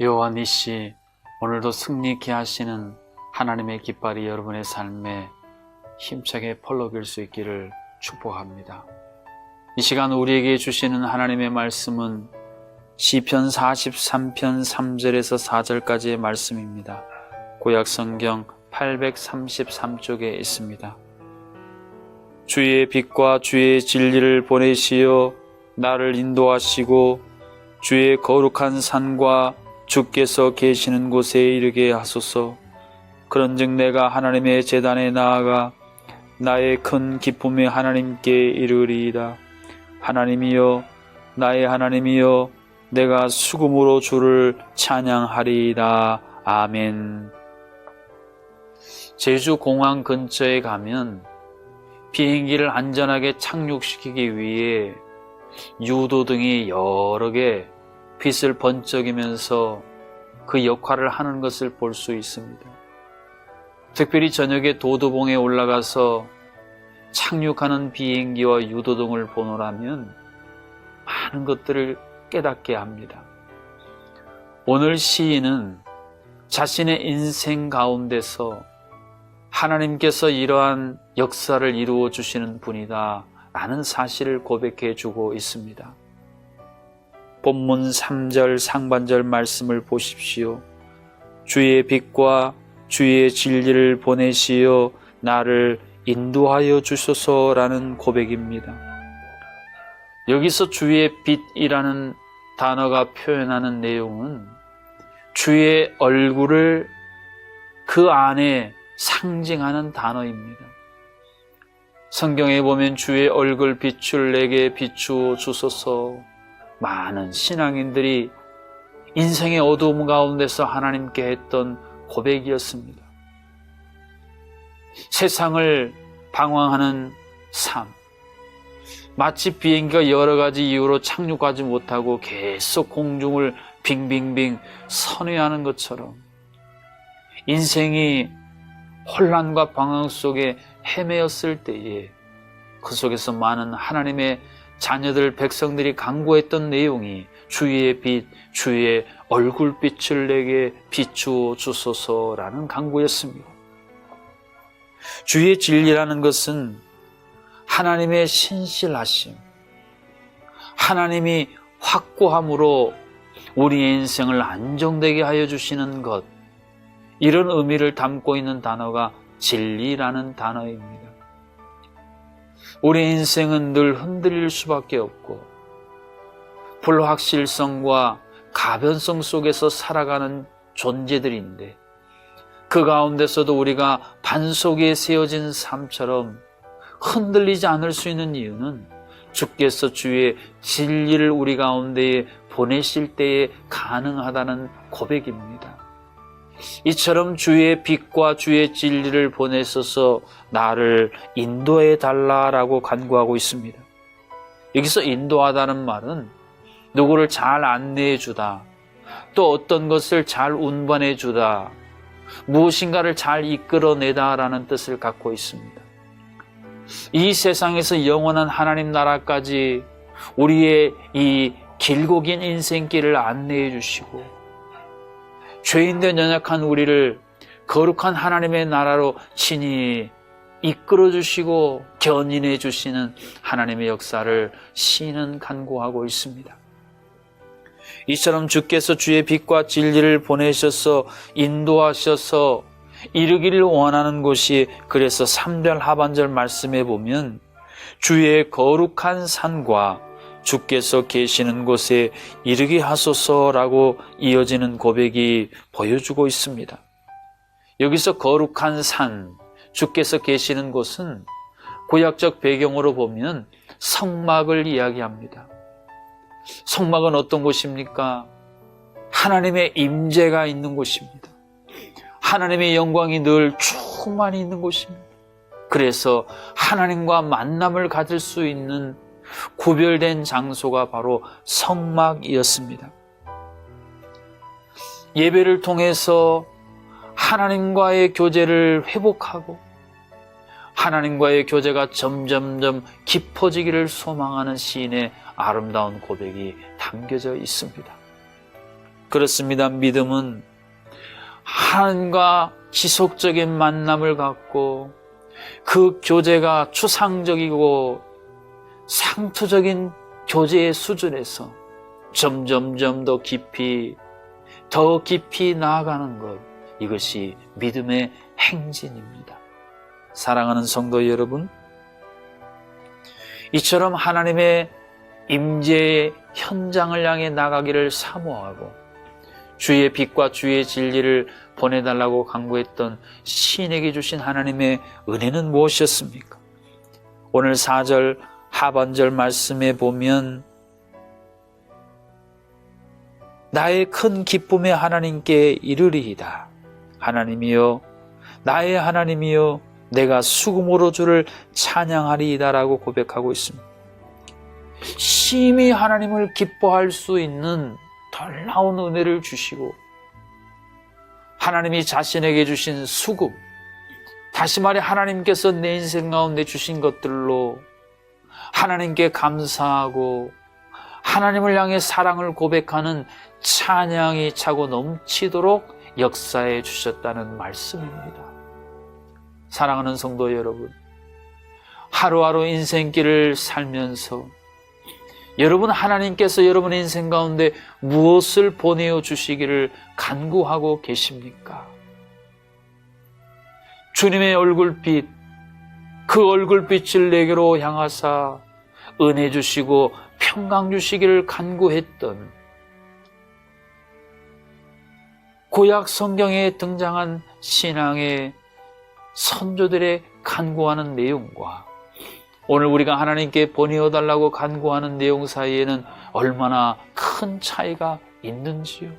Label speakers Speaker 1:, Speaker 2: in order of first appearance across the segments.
Speaker 1: 여호와 니시 오늘도 승리케 하시는 하나님의 깃발이 여러분의 삶에 힘차게 펄럭일 수 있기를 축복합니다. 이 시간 우리에게 주시는 하나님의 말씀은 시편 43편 3절에서 4절까지의 말씀입니다. 구약 성경 833쪽에 있습니다. 주의 빛과 주의 진리를 보내시어 나를 인도하시고 주의 거룩한 산과 주께서 계시는 곳에 이르게 하소서. 그런즉 내가 하나님의 재단에 나아가 나의 큰 기쁨의 하나님께 이르리이다. 하나님이여, 나의 하나님이여, 내가 수금으로 주를 찬양하리이다. 아멘. 제주 공항 근처에 가면 비행기를 안전하게 착륙시키기 위해 유도등이 여러 개 빛을 번쩍이면서 그 역할을 하는 것을 볼 수 있습니다. 특별히 저녁에 도도봉에 올라가서 착륙하는 비행기와 유도등을 보노라면 많은 것들을 깨닫게 합니다. 오늘 시인은 자신의 인생 가운데서 하나님께서 이러한 역사를 이루어 주시는 분이다 라는 사실을 고백해 주고 있습니다. 본문 3절 상반절 말씀을 보십시오. 주의 빛과 주의 진리를 보내시어 나를 인도하여 주소서라는 고백입니다. 여기서 주의 빛이라는 단어가 표현하는 내용은 주의 얼굴을 그 안에 상징하는 단어입니다. 성경에 보면 주의 얼굴 빛을 내게 비추어 주소서 많은 신앙인들이 인생의 어두움 가운데서 하나님께 했던 고백이었습니다. 세상을 방황하는 삶. 마치 비행기가 여러 가지 이유로 착륙하지 못하고 계속 공중을 빙빙빙 선회하는 것처럼 인생이 혼란과 방황 속에 헤매었을 때에 그 속에서 많은 하나님의 자녀들 백성들이 강구했던 내용이 주의 빛, 주의 얼굴빛을 내게 비추어 주소서라는 강구였습니다. 주의 진리라는 것은 하나님의 신실하심, 하나님이 확고함으로 우리의 인생을 안정되게 하여 주시는 것, 이런 의미를 담고 있는 단어가 진리라는 단어입니다. 우리 인생은 늘 흔들릴 수밖에 없고 불확실성과 가변성 속에서 살아가는 존재들인데 그 가운데서도 우리가 반석에 세워진 삶처럼 흔들리지 않을 수 있는 이유는 주께서 주의 진리를 우리 가운데에 보내실 때에 가능하다는 고백입니다. 이처럼 주의 빛과 주의 진리를 보내셔서 나를 인도해 달라라고 간구하고 있습니다. 여기서 인도하다는 말은 누구를 잘 안내해 주다, 또 어떤 것을 잘 운반해 주다, 무엇인가를 잘 이끌어내다라는 뜻을 갖고 있습니다. 이 세상에서 영원한 하나님 나라까지 우리의 이 길고 긴 인생길을 안내해 주시고 죄인된 연약한 우리를 거룩한 하나님의 나라로 친히 이끌어 주시고 견인해 주시는 하나님의 역사를 시인은 간구하고 있습니다. 이처럼 주께서 주의 빛과 진리를 보내셔서 인도하셔서 이르기를 원하는 곳이 그래서 3절 하반절 말씀에 보면 주의 거룩한 산과 주께서 계시는 곳에 이르게 하소서라고 이어지는 고백이 보여주고 있습니다. 여기서 거룩한 산, 주께서 계시는 곳은 구약적 배경으로 보면 성막을 이야기합니다. 성막은 어떤 곳입니까? 하나님의 임재가 있는 곳입니다. 하나님의 영광이 늘 충만히 있는 곳입니다. 그래서 하나님과 만남을 가질 수 있는 구별된 장소가 바로 성막이었습니다. 예배를 통해서 하나님과의 교제를 회복하고 하나님과의 교제가 점점점 깊어지기를 소망하는 시인의 아름다운 고백이 담겨져 있습니다. 그렇습니다. 믿음은 하나님과 지속적인 만남을 갖고 그 교제가 추상적이고 상투적인 교제의 수준에서 점점점 더 깊이 더 깊이 나아가는 것 이것이 믿음의 행진입니다. 사랑하는 성도 여러분, 이처럼 하나님의 임재의 현장을 향해 나가기를 사모하고 주의 빛과 주의 진리를 보내달라고 강구했던 신에게 주신 하나님의 은혜는 무엇이었습니까? 오늘 4절 하반절 말씀에 보면 나의 큰 기쁨에 하나님께 이르리이다. 하나님이여, 나의 하나님이여, 내가 수금으로 주를 찬양하리이다라고 고백하고 있습니다. 심히 하나님을 기뻐할 수 있는 놀라운 은혜를 주시고 하나님이 자신에게 주신 수금, 다시 말해 하나님께서 내 인생 가운데 주신 것들로 하나님께 감사하고 하나님을 향해 사랑을 고백하는 찬양이 차고 넘치도록 역사해 주셨다는 말씀입니다. 사랑하는 성도 여러분, 하루하루 인생길을 살면서 여러분 하나님께서 여러분의 인생 가운데 무엇을 보내어 주시기를 간구하고 계십니까? 주님의 얼굴빛, 그 얼굴빛을 내게로 향하사 은혜 주시고 평강 주시기를 간구했던 구약 성경에 등장한 신앙의 선조들의 간구하는 내용과 오늘 우리가 하나님께 보내어 달라고 간구하는 내용 사이에는 얼마나 큰 차이가 있는지요.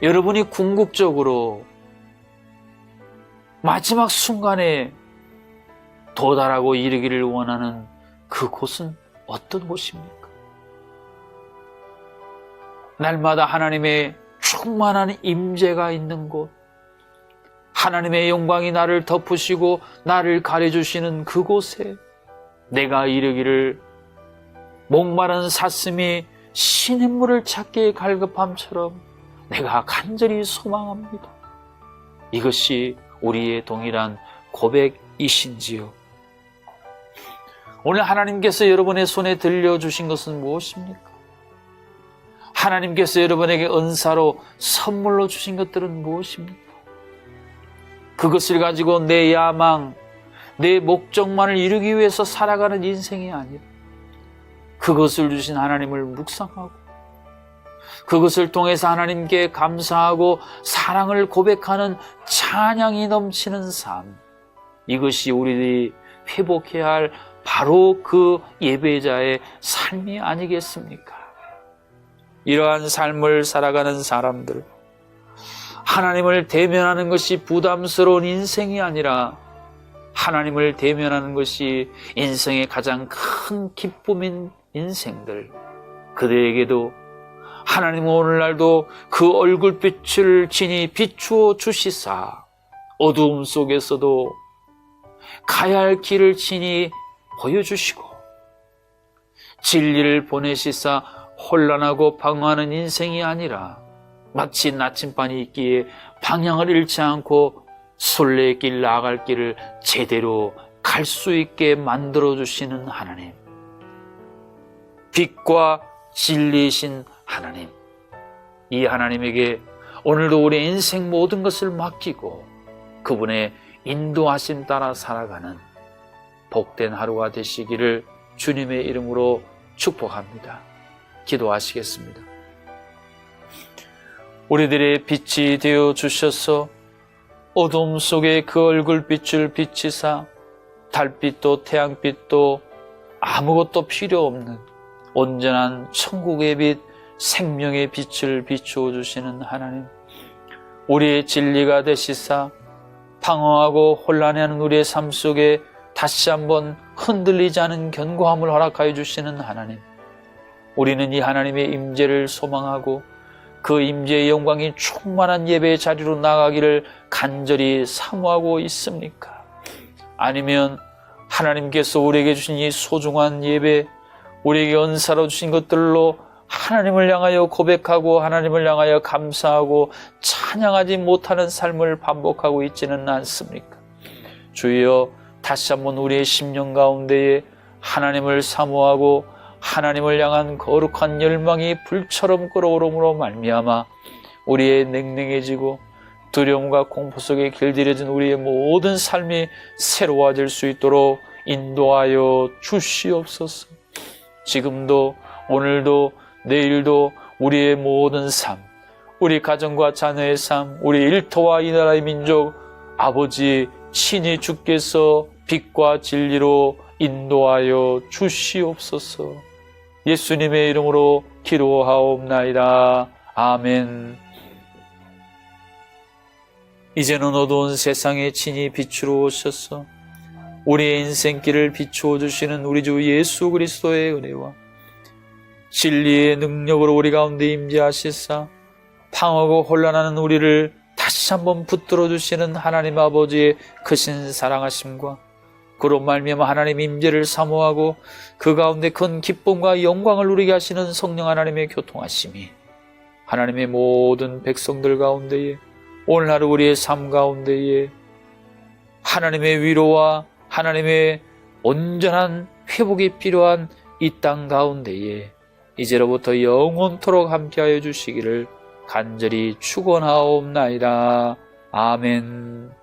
Speaker 1: 여러분이 궁극적으로 마지막 순간에 도달하고 이르기를 원하는 그곳은 어떤 곳입니까? 날마다 하나님의 충만한 임재가 있는 곳, 하나님의 영광이 나를 덮으시고 나를 가려주시는 그곳에 내가 이르기를 목마른 사슴이 시냇물을 찾기에 갈급함처럼 내가 간절히 소망합니다. 이것이 우리의 동일한 고백이신지요. 오늘 하나님께서 여러분의 손에 들려주신 것은 무엇입니까? 하나님께서 여러분에게 은사로 선물로 주신 것들은 무엇입니까? 그것을 가지고 내 야망, 내 목적만을 이루기 위해서 살아가는 인생이 아니라 그것을 주신 하나님을 묵상하고 그것을 통해서 하나님께 감사하고 사랑을 고백하는 찬양이 넘치는 삶. 이것이 우리들이 회복해야 할 바로 그 예배자의 삶이 아니겠습니까? 이러한 삶을 살아가는 사람들, 하나님을 대면하는 것이 부담스러운 인생이 아니라 하나님을 대면하는 것이 인생의 가장 큰 기쁨인 인생들, 그들에게도 하나님은 오늘날도 그 얼굴빛을 진히 비추어 주시사 어두움 속에서도 가야 할 길을 진히 보여주시고 진리를 보내시사 혼란하고 방황하는 인생이 아니라 마치 나침반이 있기에 방향을 잃지 않고 순례의 길 나아갈 길을 제대로 갈 수 있게 만들어 주시는 하나님. 빛과 진리이신 하나님. 이 하나님에게 오늘도 우리 인생 모든 것을 맡기고 그분의 인도하심 따라 살아가는 복된 하루가 되시기를 주님의 이름으로 축복합니다. 기도하시겠습니다. 우리들의 빛이 되어 주셔서 어둠 속에 그 얼굴빛을 비치사 달빛도 태양빛도 아무것도 필요 없는 온전한 천국의 빛, 생명의 빛을 비추어 주시는 하나님. 우리의 진리가 되시사 방황하고 혼란해하는 우리의 삶 속에 다시 한번 흔들리지 않은 견고함을 허락하여 주시는 하나님. 우리는 이 하나님의 임재를 소망하고 그 임재의 영광이 충만한 예배의 자리로 나가기를 간절히 사모하고 있습니까? 아니면 하나님께서 우리에게 주신 이 소중한 예배, 우리에게 은사로 주신 것들로 하나님을 향하여 고백하고 하나님을 향하여 감사하고 찬양하지 못하는 삶을 반복하고 있지는 않습니까? 주여 다시 한번 우리의 심령 가운데에 하나님을 사모하고 하나님을 향한 거룩한 열망이 불처럼 끓어오름으로 말미암아 우리의 냉랭해지고 두려움과 공포 속에 길들여진 우리의 모든 삶이 새로워질 수 있도록 인도하여 주시옵소서. 지금도 오늘도 내일도 우리의 모든 삶, 우리 가정과 자녀의 삶, 우리 일터와 이 나라의 민족, 아버지 친히 주께서 빛과 진리로 인도하여 주시옵소서. 예수님의 이름으로 기도하옵나이다. 아멘. 이제는 어두운 세상에 친히 빛으로 오셔서 우리의 인생길을 비추어 주시는 우리 주 예수 그리스도의 은혜와 진리의 능력으로 우리 가운데 임재하시사 방하고 혼란하는 우리를 다시 한번 붙들어 주시는 하나님 아버지의 크신 사랑하심과 그로 말미암아 하나님 임재를 사모하고 그 가운데 큰 기쁨과 영광을 누리게 하시는 성령 하나님의 교통하심이 하나님의 모든 백성들 가운데에 오늘 하루 우리의 삶 가운데에 하나님의 위로와 하나님의 온전한 회복이 필요한 이 땅 가운데에 이제로부터 영원토록 함께하여 주시기를 간절히 축원하옵나이다. 아멘.